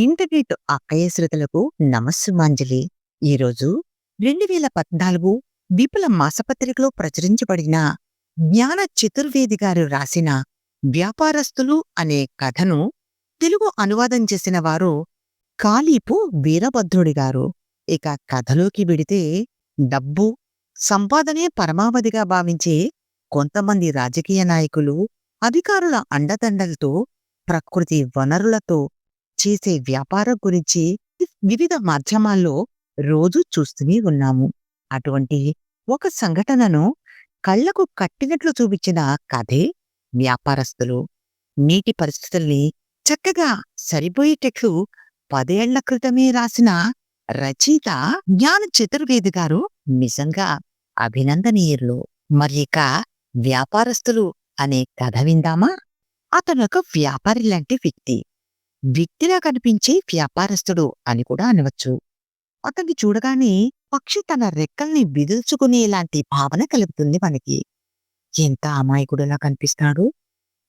Internet అక్కయ్యశ్రుతులకు నమస్సుమాంజలి. ఈరోజు రెండు వేల పద్నాలుగు విపుల మాసపత్రికలో ప్రచురించబడిన జ్ఞాన చతుర్వేది గారు రాసిన వ్యాపారస్తులు అనే కథను తెలుగు అనువాదం చేసిన వారు కాళీపు వీరభద్రుడి గారు. ఇక కథలోకి వెడితే డబ్బు సంపాదనే పరమావధిగా భావించే కొంతమంది రాజకీయ నాయకులు అధికారుల అండదండలతో ప్రకృతి వనరులతో చేసే వ్యాపారం గురించి వివిధ మాధ్యమాల్లో రోజు చూస్తూనే ఉన్నాము. అటువంటి ఒక సంఘటనను కళ్ళకు కట్టినట్లు చూపించిన కథే వ్యాపారస్తులు. నీటి పరిస్థితుల్ని చక్కగా సరిపోయేటట్లు పదేళ్ళ క్రితమే రాసిన రచయిత జ్ఞాన చతుర్వేది గారు నిజంగా అభినందనీయులు. మరి ఇక వ్యాపారస్తులు అనే కథ విందామా? అతను ఒక వ్యాపారి లాంటి వ్యక్తి. వ్యక్తిలా కనిపించే వ్యాపారస్తుడు అని కూడా అనవచ్చు. అతన్ని చూడగానే పక్షి తన రెక్కల్ని బిదుల్చుకునేలాంటి భావన కలుగుతుంది మనకి. ఎంత అమాయకుడులా కనిపిస్తాడు.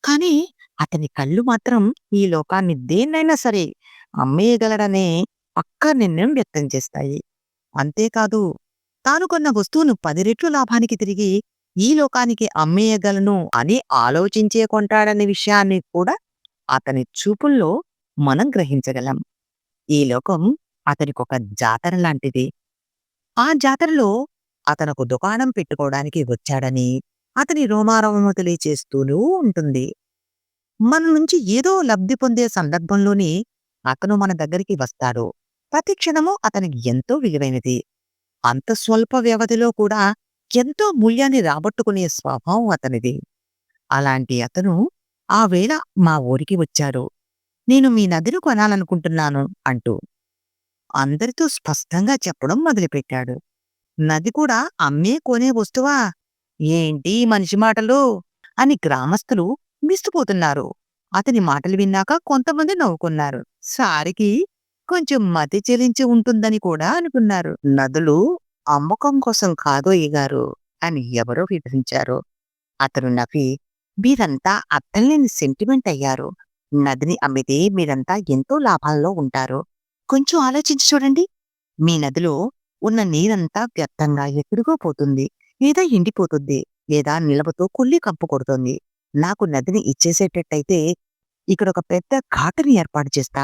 కానీ అతని కళ్ళు మాత్రం ఈ లోకాన్ని దేన్నైనా సరే అమ్మేయగలడనే పక్క నిర్ణయం వ్యక్తం చేస్తాయి. అంతేకాదు తాను కొన్న వస్తువును పది రెట్లు లాభానికి తిరిగి ఈ లోకానికి అమ్మేయగలను అని ఆలోచించే కొంటాడనే విషయాన్ని కూడా అతని చూపుల్లో మనం గ్రహించగలం. ఈ లోకం అతనికొక జాతర లాంటిది. ఆ జాతరలో అతనకు దుకాణం పెట్టుకోవడానికి వచ్చాడని అతని రోమారోమము తెలియచేస్తూనూ ఉంటుంది. మన నుంచి ఏదో లబ్ధి పొందే సందర్భంలోనే అతను మన దగ్గరికి వస్తాడు. ప్రతి క్షణము అతనికి ఎంతో విలువైనది. అంత స్వల్ప వ్యవధిలో కూడా ఎంతో మూల్యాన్ని రాబట్టుకునే స్వభావం అతనిది. అలాంటి అతను ఆ వేళ మా ఊరికి వచ్చారు నేను మీ నదిని కొనాలనుకుంటున్నాను అంటూ అందరితో స్పష్టంగా చెప్పడం మొదలుపెట్టాడు. నది కూడా అమ్మే కొనే వస్తువా? ఏంటి మనిషి మాటలు? అని గ్రామస్తులు మిస్తుపోతున్నారు అతని మాటలు విన్నాక కొంతమంది నవ్వుకున్నారు. సారికి కొంచెం మతి చెలించి ఉంటుందని కూడా అనుకున్నారు. నదులు అమ్మకం కోసం కాదో గారు అని ఎవరో వివరించారు. అతను నవ్వి మీరంతా అర్థంలేని సెంటిమెంట్ అయ్యారు. నదిని అమ్మితే మీరంతా ఎంతో లాభాల్లో ఉంటారు. కొంచెం ఆలోచించి చూడండి. మీ నదిలో ఉన్న నీరంతా వ్యర్థంగా ఎక్కడికో పోతుంది. లేదా ఎండిపోతుంది. లేదా నిలవతో కుళ్ళి కంపు కొడుతుంది. నాకు నదిని ఇచ్చేసేటట్టయితే ఇక్కడ ఒక పెద్ద ఘాటుని ఏర్పాటు చేస్తా.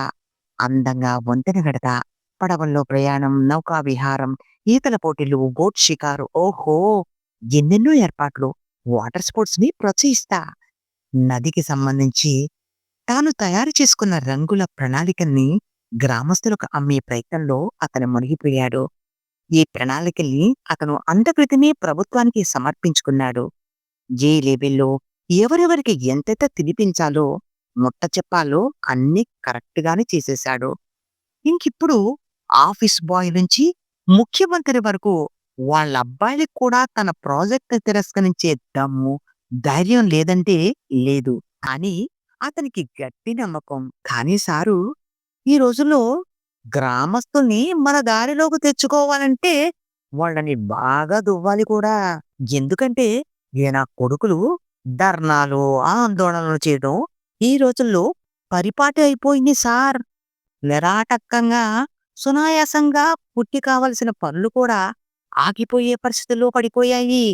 అందంగా వంతెన గడతా పడవల్లో ప్రయాణం నౌకా విహారం ఈతల పోటీలు బోట్ షికారు. ఓహో! ఎన్నెన్నో ఏర్పాట్లు. వాటర్ స్పోర్ట్స్ని ప్రోత్సహిస్తా. నదికి సంబంధించి తాను తయారు చేసుకున్న రంగుల ప్రణాళికల్ని గ్రామస్తులకు అమ్మే ప్రయత్నంలో అతను మునిగిపోయాడు. ఈ ప్రణాళికల్ని అతను అంతక్రితమే ప్రభుత్వానికి సమర్పించుకున్నాడు. ఏ లెవెల్లో ఎవరెవరికి ఎంతెంత తినిపించాలో ముట్ట చెప్పాలో అన్నీ కరెక్ట్గానే చేసేశాడు. ఇంకిప్పుడు ఆఫీస్ బాయ్ నుంచి ముఖ్యమంత్రి వరకు వాళ్ళ అబ్బాయిలకు కూడా తన ప్రాజెక్ట్ తిరస్కరించే దమ్ము ధైర్యం లేదంటే లేదు. అని అతనికి గట్టి నమ్మకం. కానీ సారు ఈ రోజుల్లో గ్రామస్తుల్ని మన దారిలోకి తెచ్చుకోవాలంటే వాళ్ళని బాగా దువ్వాలి కూడా. ఎందుకంటే ఈయన కొడుకులు ధర్నాలు ఆందోళనలు చేయడం ఈ రోజుల్లో పరిపాటి అయిపోయింది సార్. నిరాటకంగా సునాయాసంగా పుట్టి కావలసిన పనులు కూడా ఆగిపోయే పరిస్థితుల్లో పడిపోయాయి.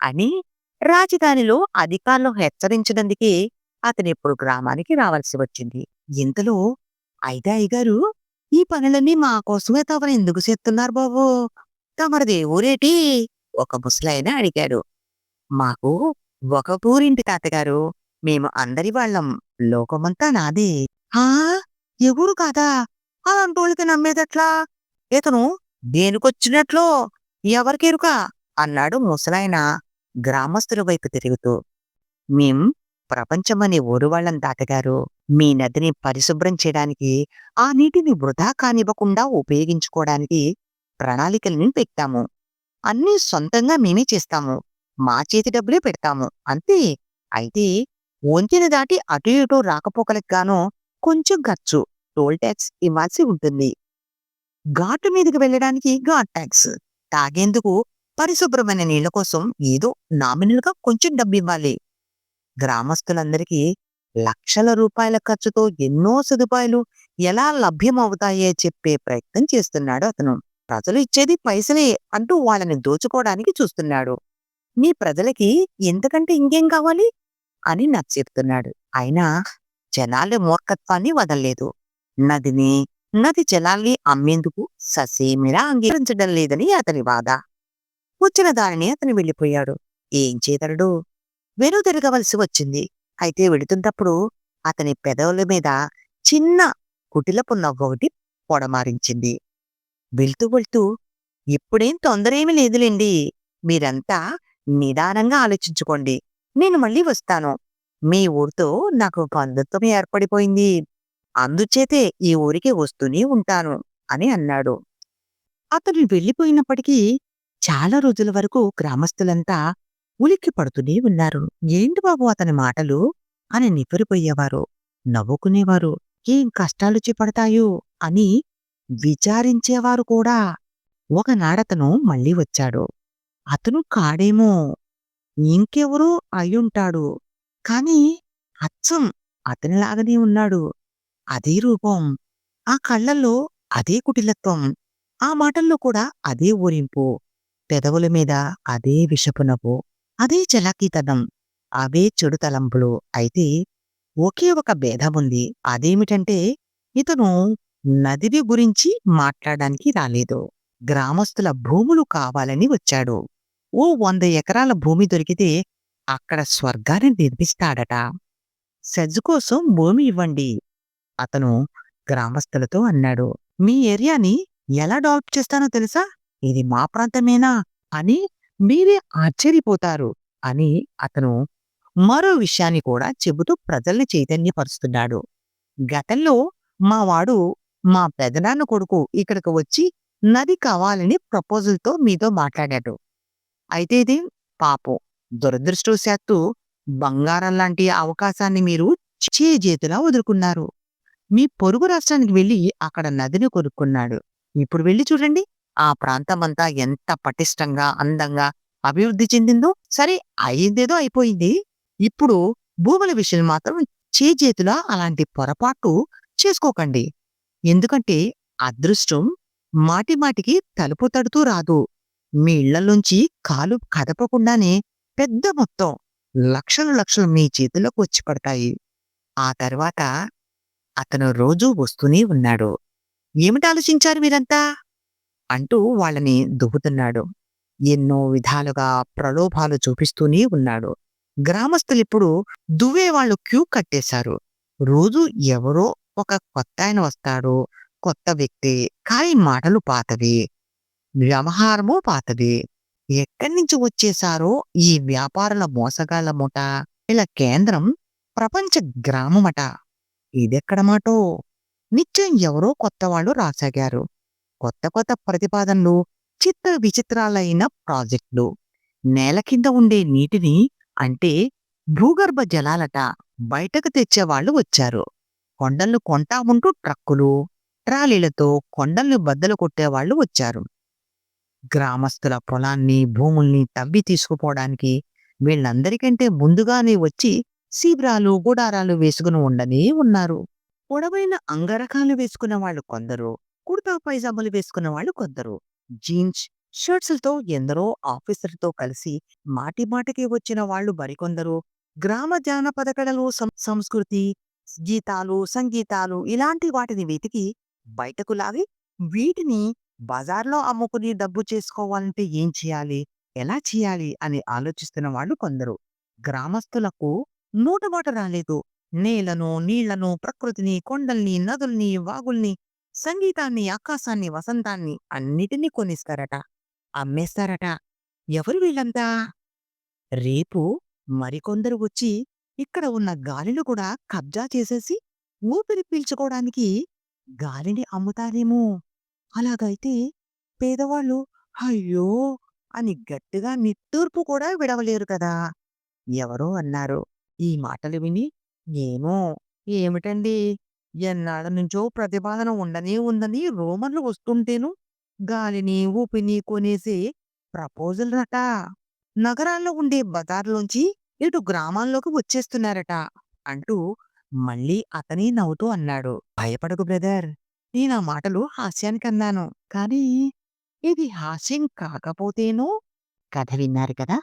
అని రాజధానిలో అధికారులు హెచ్చరించినందుకే అతనిప్పుడు గ్రామానికి రావాల్సి వచ్చింది. ఇంతలో అయితే అయ్యగారు ఈ పనులన్నీ మా కోసమే తమరు ఎందుకు చేస్తున్నారు బాబు? తమరిది ఊరేటి ఒక ముసలాయన అడిగాడు. మాకు ఒక ఊరింటి తాతగారు. మేము అందరి వాళ్ళం. లోకమంతా నాదే. హా? ఎవరు కాదా? అలాంటోళ్ళకి నమ్మేదట్లా? ఇతను దేనికొచ్చినట్లో ఎవరికెరుక? అన్నాడు ముసలాయన గ్రామస్తుల వైపు తిరుగుతూ. మేం ప్రపంచమనే ఊరువాళ్ళం తాతగారు మీ నదిని పరిశుభ్రం చేయడానికి ఆ నీటిని వృధా కానివ్వకుండా ఉపయోగించుకోవడానికి ప్రణాళికలను పెట్టాము. అన్నీ సొంతంగా మేమే చేస్తాము. మా చేతి డబ్బులే పెడతాము. అంతే. అయితే వంతెన దాటి అటు ఇటు రాకపోకలకు గాను కొంచెం ఖర్చు టోల్ ట్యాక్స్ ఇవ్వాల్సి ఉంటుంది. ఘాటు మీదకి వెళ్ళడానికి ఘాట్ ట్యాక్స్. తాగేందుకు పరిశుభ్రమైన నీళ్ళ కోసం ఏదో నామినల్గా కొంచెం డబ్బు ఇవ్వాలి. గ్రామస్తులందరికీ లక్షల రూపాయల ఖర్చుతో ఎన్నో సదుపాయాలు ఎలా లభ్యమవుతాయో చెప్పే ప్రయత్నం చేస్తున్నాడు అతను. ప్రజలు ఇచ్చేది పైసలే అంటూ వాళ్ళని దోచుకోవడానికి చూస్తున్నాడు. మీ ప్రజలకి ఎంతకంటే ఇంకేం కావాలి? అని నాకు చెప్తున్నాడు. అయినా జనాల మూర్ఖత్వాన్ని వదలలేదు నదిని, నది జలాల్ని అమ్మేందుకు ససేమిరా అంగీకరించడం లేదని అతని వాద. వచ్చిన దానిని అతను వెళ్ళిపోయాడు. ఏం చేతడు? వెనుదిరగవలసి వచ్చింది. అయితే వెళుతున్నప్పుడు అతని పెదవుల మీద చిన్న కుటిలపు నవ్వొకటి పొడమారించింది. వెళ్తూ వెళ్తూ ఇప్పుడేం తొందరేమీ లేదులేండి మీరంతా నిదానంగా ఆలోచించుకోండి. నేను మళ్ళీ వస్తాను. మీ ఊరితో నాకు బంధుత్వం ఏర్పడిపోయింది. అందుచేతే ఈ ఊరికి వస్తూనే ఉంటాను అని అన్నాడు. అతను వెళ్ళిపోయినప్పటికీ చాలా రోజుల వరకు గ్రామస్తులంతా ఉలిక్కి పడుతూనే ఉన్నారు. ఏంటి బాబు అతని మాటలు అని నివ్వెరపోయేవారు. నవ్వుకునేవారు. ఏం కష్టాలొచ్చి పడతాయో అని విచారించేవారు కూడా. ఒకనాడతను మళ్ళీ వచ్చాడు. అతను కాడేమో! ఇంకెవరో అయ్యుంటాడు. కాని అచ్చం అతనిలాగనే ఉన్నాడు. అదే రూపం. ఆ కళ్ళల్లో అదే కుటిలత్వం. ఆ మాటల్లో కూడా అదే ఊరింపు. పెదవుల మీద అదే విషపు నవ్వు. అదే చలాకీతనం. అవే చెడు తలంపులు. అయితే ఒకే ఒక భేదముంది. అదేమిటంటే ఇతను నదిని గురించి మాట్లాడడానికి రాలేదు. గ్రామస్తుల భూములు కావాలని వచ్చాడు. ఓ వంద ఎకరాల భూమి దొరికితే అక్కడ స్వర్గాన్ని నిర్మిస్తాడట. సెజ్ కోసం భూమి ఇవ్వండి. అతను గ్రామస్తులతో అన్నాడు. మీ ఏరియాని ఎలా డెవలప్ చేస్తానో తెలుసా? ఇది మా ప్రాంతమేనా అని మీరే ఆశ్చర్యపోతారు అని అతను మరో విషయాన్ని కూడా చెబుతూ ప్రజల్ని చైతన్యపరుస్తున్నాడు. గతంలో మా వాడు మా పెదనాన్న కొడుకు ఇక్కడికి వచ్చి నది కావాలని ప్రపోజల్‌తో మీతో మాట్లాడాడు. అయితే ఇది పాపం దురదృష్టవశాత్తు బంగారం లాంటి అవకాశాన్ని మీరు చేజేతులా వదులుకున్నారు. మీ పొరుగు రాష్ట్రానికి వెళ్ళి అక్కడ నదిని కొనుక్కున్నాడు. ఇప్పుడు వెళ్ళి చూడండి. ఆ ప్రాంతమంతా ఎంత పటిష్టంగా, అందంగా అభివృద్ధి చెందిందో. సరే అయిందేదో అయిపోయింది. ఇప్పుడు భూముల విషయం మాత్రం చేజేతులా అలాంటి పొరపాటు చేసుకోకండి. ఎందుకంటే అదృష్టం మాటిమాటికి తలుపు తడుతూ రాదు. మీ ఇళ్ళలోంచి కాలు కదపకుండానే పెద్ద మొత్తం లక్షలు లక్షలు మీ చేతిలోకి వచ్చి పడతాయి. ఆ తర్వాత అతను రోజూ వస్తూనే ఉన్నాడు. ఏమిటి ఆలోచించారు మీరంతా? అంటూ వాళ్ళని దువ్వుతున్నాడు. ఎన్నో విధాలుగా ప్రలోభాలు చూపిస్తూనే ఉన్నాడు. గ్రామస్తులు ఇప్పుడు దువ్వే వాళ్ళు క్యూ కట్టేశారు. రోజు ఎవరో ఒక కొత్త ఆయన వస్తాడు. కొత్త వ్యక్తి. కానీ మాటలు పాతవి. వ్యవహారమూ పాతది. ఎక్కడ్నించి వచ్చేసారో ఈ వ్యాపారుల మోసగాళ్ళ మూట ఇలా కేంద్రం ప్రపంచ గ్రామమట. ఇదెక్కడ మాటో! నిత్యం ఎవరో కొత్తవాళ్ళు రాసాగారు. కొత్త కొత్త ప్రతిపాదనలు, చిత్ర విచిత్రాలైన ప్రాజెక్టులు. నేల కింద ఉండే నీటిని అంటే భూగర్భ జలాలట బయటకు తెచ్చేవాళ్ళు వచ్చారు. కొండల్ని కొంటామంటూ ట్రక్కులు, ట్రాలీలతో కొండల్ని బద్దలు కొట్టేవాళ్ళు వచ్చారు. గ్రామస్తుల పొలాన్ని, భూముల్ని తవ్వి తీసుకుపోవడానికి వీళ్ళందరికంటే ముందుగానే వచ్చి శీబ్రాలు గుడారాలు వేసుకుని ఉండనే ఉన్నారు. పొడవైన అంగరకాలు వేసుకున్న వాళ్ళు కొందరు. కుర్తా పైజామాలు వేసుకున్న వాళ్ళు కొందరు. జీన్స్, షర్ట్స్‌లతో ఎందరో ఆఫీసర్‌లతో కలిసి మాటిమాటికి వచ్చిన వాళ్ళు మరికొందరు. గ్రామ జానపద కళలు, సం సంస్కృతి, గీతాలు, సంగీతాలు ఇలాంటి వాటిని వెతికి బయటకు లాగి వీటిని బజార్‌లో అమ్ముకుని డబ్బు చేసుకోవాలంటే ఏం చేయాలి? ఎలా చేయాలి? అని ఆలోచిస్తున్న వాళ్ళు కొందరు. గ్రామస్తులకు నోటమాట రాలేదు. నేలను, నీళ్ళను, ప్రకృతిని, కొండల్ని, నదుల్ని, వాగుల్ని, సంగీతాన్ని, ఆకాశాన్ని, వసంతాన్ని అన్నిటినీ కొనేస్తారట. అమ్మేస్తారట. ఎవరు వీళ్ళంతా? రేపు మరికొందరు వచ్చి ఇక్కడ ఉన్న గాలిని కూడా కబ్జా చేసేసి ఊపిరి పీల్చుకోవడానికి గాలిని అమ్ముతారేమో! అలాగైతే పేదవాళ్ళు అయ్యో! అని గట్టిగా నిట్టూర్పు కూడా విడవలేరు కదా! ఎవరో అన్నారు. ఈ మాటలు విని ఏమో! ఏమిటండి? ఎన్నాళ్ళ నుంచో ప్రతిపాదన ఉండనే ఉందని రోమన్లు వస్తుంటేను గాలిని, ఊపిరిని కొనేసే ప్రపోజల్‌లట. నగరాల్లో ఉండే బజార్‌లోంచి ఇటు గ్రామాల్లోకి వచ్చేస్తున్నారట. అంటూ మళ్ళీ అతని నవ్వుతూ అన్నాడు భయపడకు బ్రదర్ నేనా మాటలు హాస్యానికన్నాను కానీ ఇది హాస్యం కాకపోతేనూ కథ విన్నారు కదా